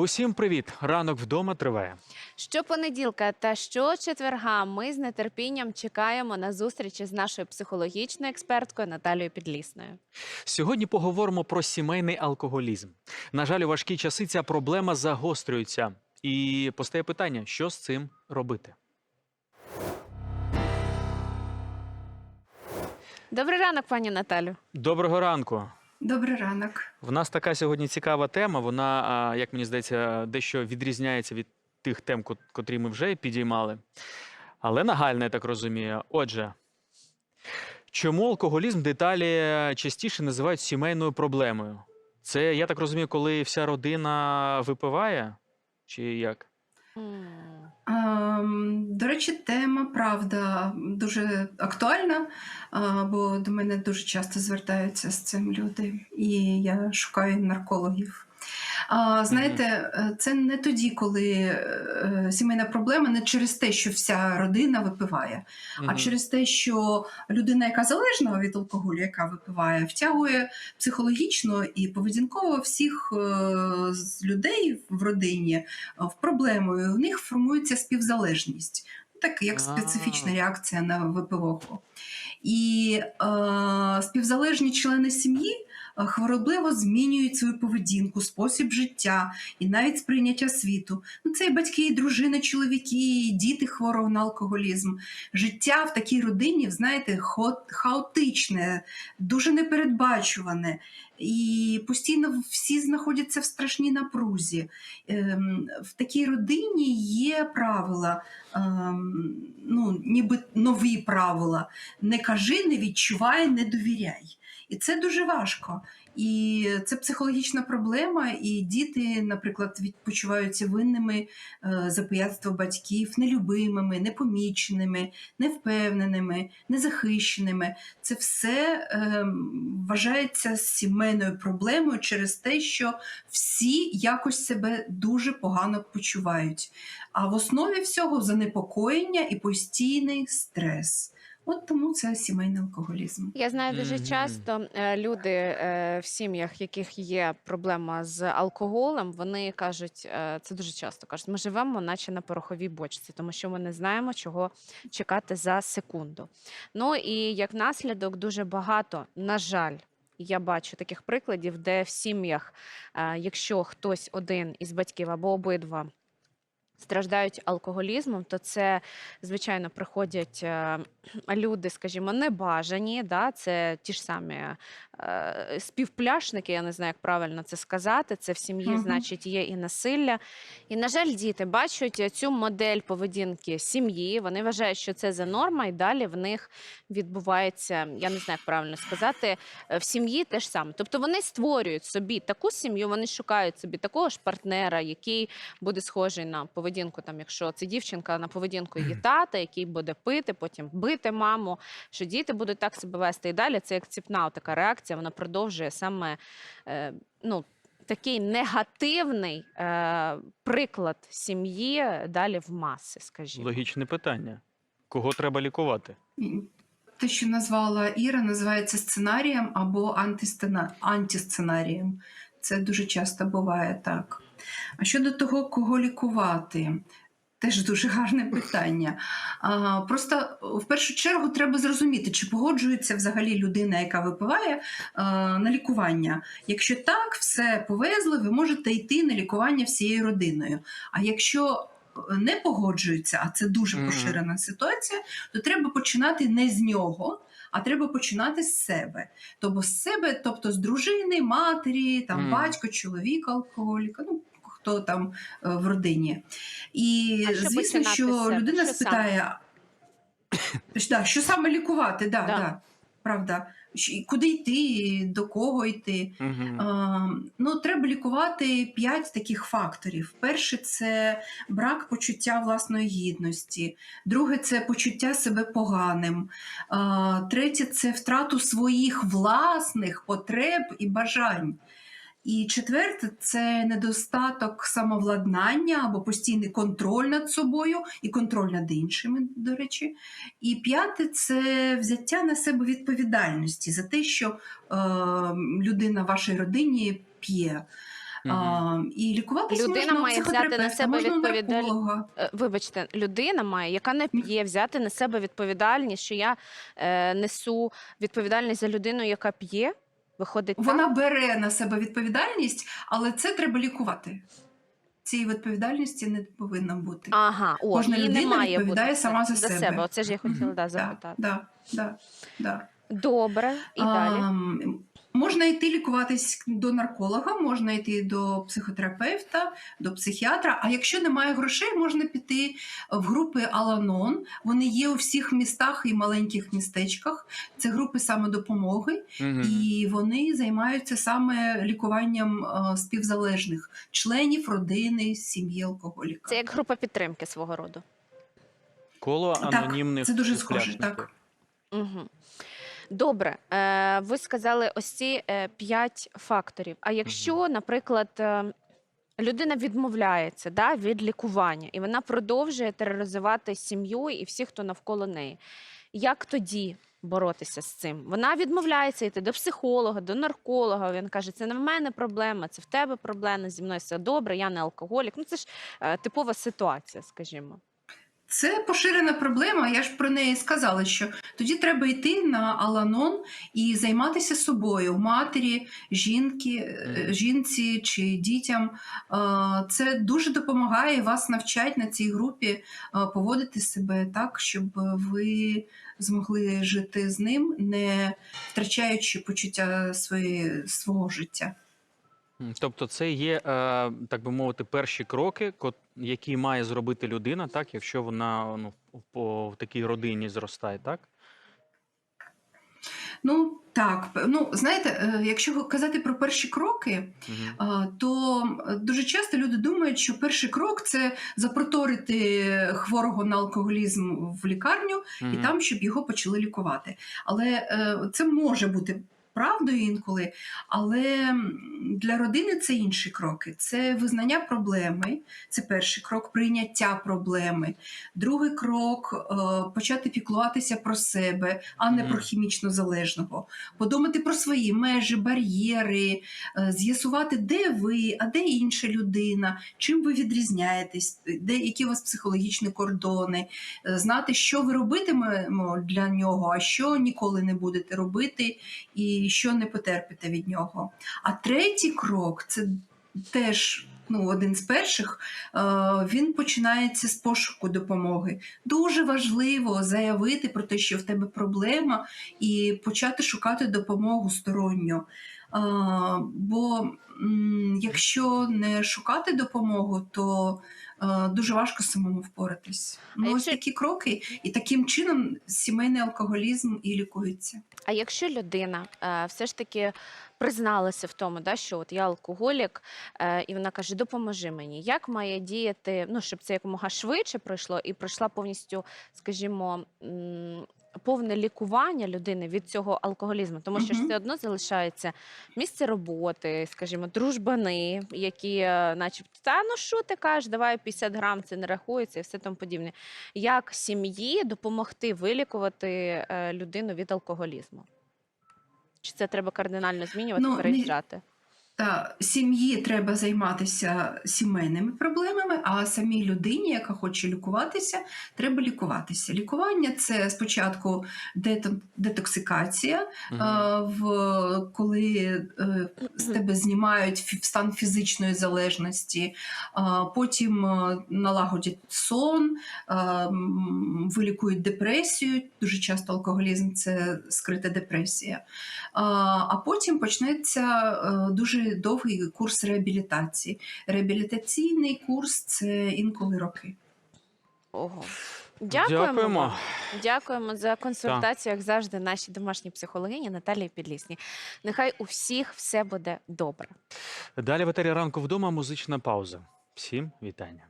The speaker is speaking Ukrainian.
Усім привіт! Ранок вдома триває. Щопонеділка та щочетверга ми з нетерпінням чекаємо на зустрічі з нашою психологічною експерткою Наталією Підлісною. Сьогодні поговоримо про сімейний алкоголізм. На жаль, у важкі часи ця проблема загострюється. І постає питання, що з цим робити. Добрий ранок, пані Наталю. Доброго ранку. Добрий ранок. В нас така сьогодні цікава тема. Вона, як мені здається, дещо відрізняється від тих тем, котрі ми вже підіймали. Але нагальна, я так розумію. Отже, чому алкоголізм деталі частіше називають сімейною проблемою? Це, я так розумію, коли вся родина випиває? Чи як? Ем, До речі, тема правда дуже актуальна, бо до мене дуже часто звертаються з цим люди, і я шукаю наркологів. А, Знаєте, е, це не тоді, коли е, сімейна проблема не через те, що вся родина випиває, а через те, що людина, яка залежна від алкоголю, яка випиває, втягує психологічно і поведінково всіх е, людей в родині в проблему. І у них формується співзалежність, так як специфічна реакція на випивоху. І е, співзалежні члени сім'ї. Е, Хворобливо змінюють свою поведінку, спосіб життя і навіть сприйняття світу. Ну, це і батьки, і дружини, чоловіки, і діти хворого на алкоголізм. Життя в такій родині, знаєте, хаотичне, дуже непередбачуване. І постійно всі знаходяться в страшній напрузі. Ем, В такій родині є правила, ем, ну, ніби нові правила. Не кажи, не відчувай, не довіряй. І це дуже важко. І це психологічна проблема, і діти, наприклад, відпочиваються винними е, за пияцтво батьків, нелюбимими, непоміченими, невпевненими, незахищеними. Це все е, вважається сімейною проблемою через те, що всі якось себе дуже погано почувають. А в основі всього занепокоєння і постійний стрес. От тому це сімейний алкоголізм. Я знаю, дуже Мгм. часто е, люди е, в сім'ях, яких є проблема з алкоголем, вони кажуть, е, це дуже часто кажуть, ми живемо, наче на пороховій бочці, тому що ми не знаємо, чого чекати за секунду. Ну і як наслідок, дуже багато, на жаль. Я бачу таких прикладів, де в сім'ях, якщо хтось один із батьків або обидва страждають алкоголізмом, то це, звичайно, приходять е, люди, скажімо, небажані, да? це ті ж самі співпляшники, я не знаю, як правильно це сказати. Це в сім'ї, Мгм. значить, є і насилля. І, на жаль, діти бачать цю модель поведінки сім'ї. Вони вважають, що це за норма, і далі в них відбувається, я не знаю, як правильно сказати, е, в сім'ї те ж саме. Тобто вони створюють собі таку сім'ю, вони шукають собі такого ж партнера, який буде схожий на поведінку, там, якщо це дівчинка, на поведінку її тата, який буде пити, потім бити маму, що діти будуть так себе вести і далі. Це як ціпна така реакція, вона продовжує саме е, ну, такий негативний е, приклад сім'ї далі в маси, скажімо. Логічне питання. Кого треба лікувати? Те, що назвала Іра, називається сценарієм або антисценарієм. Це дуже часто буває так. А щодо того, кого лікувати, теж дуже гарне питання. А, просто в першу чергу треба зрозуміти, чи погоджується взагалі людина, яка випиває а, на лікування. Якщо так, все повезли, ви можете йти на лікування всією родиною. А якщо е, не погоджуються, а це дуже Мгм. поширена ситуація, то треба починати не з нього, а треба починати з себе. Тобто з себе, тобто з дружини, матері, там Мгм. батько, чоловіка, алкоголіка, ну хто там е, в родині. І А звісно, що людина Що спитає, да, що саме лікувати, да, Да. да. правда. Куди йти, до кого йти? Угу. А, ну, треба лікувати п'ять таких факторів. Перше це брак почуття власної гідності. Друге це почуття себе поганим. А, третє це втрату своїх власних потреб і бажань. І четверте це недостаток самовладнання або постійний контроль над собою і контроль над іншими, до речі. І п'яте це взяття на себе відповідальності за те, що е, людина в вашій родині п'є. А, і лікуватися Людина можна має взяти на себе можна у відповідаль- нарколога. Е, Вибачте, людина має, яка не п'є, взяти на себе відповідальність, що я е, несу відповідальність за людину, яка п'є. Виходить, Вона так? бере на себе відповідальність, але це треба лікувати. Цієї відповідальності не повинно бути. Ага, о, Кожна людина відповідає бути. сама за за себе. себе. Оце ж я хотіла Мгм. да, запитати. Да, да, да. Добре, і далі. Можна йти лікуватись до нарколога, можна йти до психотерапевта, до психіатра. А якщо немає грошей, можна піти в групи Аланон. Вони є у всіх містах і маленьких містечках. Це групи самодопомоги, Мгм. і вони займаються саме лікуванням е, співзалежних членів родини, сім'ї алкоголіка. Це як група підтримки свого роду. Коло Так, це дуже схоже, так. Угу. Добре, е, ви сказали ось ці е, п'ять факторів. А якщо, наприклад, е, людина відмовляється да, від лікування і вона продовжує тероризувати сім'ю і всіх, хто навколо неї, як тоді боротися з цим? Вона відмовляється йти до психолога, до нарколога. Він каже, це не в мене проблема, це в тебе проблема, зі мною все добре, я не алкоголік. Ну це ж типова ситуація, скажімо. Це поширена проблема. Я ж про неї сказала, що тоді треба йти на Аланон і займатися собою, матері, жінки, е, жінці чи дітям. Це дуже допомагає вас навчать на цій групі е, поводити себе так, щоб ви змогли жити з ним, не втрачаючи почуття своєї, свого життя. Тобто, це є, е, так би мовити, перші кроки, які має зробити людина, так, якщо вона ну, в- такій родині зростає, так? Ну так, ну знаєте, е, якщо казати про перші кроки. А, то дуже часто люди думають, що перший крок це запроторити хворого на алкоголізм в лікарню і там, щоб його почали лікувати. Але це може бути. Правдою інколи, але для родини це інші кроки. Це визнання проблеми, це перший крок прийняття проблеми. Другий крок е, почати піклуватися про себе, а не про хімічно залежного. Подумати про свої межі, бар'єри, е, з'ясувати, де ви, а де інша людина, чим ви відрізняєтесь, де які у вас психологічні кордони, е, знати, що ви робитимемо для нього, а що ніколи не будете робити, і що не потерпите від нього. А третій крок це теж. Ну, один з перших, е, він починається з пошуку допомоги. Дуже важливо заявити про те, що в тебе проблема, і почати шукати допомогу сторонню. Бо якщо не шукати допомогу, то е, дуже важко самому впоратись. Ну, ось якщо- такі кроки, і таким чином сімейний алкоголізм і лікується. А якщо людина е, все ж таки призналася в тому, да, що от я алкоголік, е, і вона каже, допоможи мені, як має діяти, ну, щоб це якомога швидше пройшло і пройшла повністю, скажімо, повне лікування людини від цього алкоголізму, тому що ж все одно залишається місце роботи, скажімо, дружбани, які, е, начебто, та ну що ти кажеш, давай 50 грам, це не рахується і все тому подібне. Як сім'ї допомогти вилікувати е, людину від алкоголізму? Чи це треба кардинально змінювати, Ну, не- переїжджати? Та сім'ї треба займатися сімейними проблемами, а самій людині, яка хоче лікуватися, треба лікуватися. Лікування це спочатку детоксикація, в коли е, з тебе знімають стан фізичної залежності, потім е, налагодять сон, вилікують депресію. Дуже часто алкоголізм це скрита депресія. А, А потім почнеться е, дуже довгий курс реабілітації. Реабілітаційний курс це інколи роки. Ого. Дякуємо. Дякуємо. Дякуємо за консультацію, як завжди, нашій домашній психологині Наталії Підлісні. Нехай у всіх все буде добре. Далі в етері ранку вдома музична пауза. Всім вітання.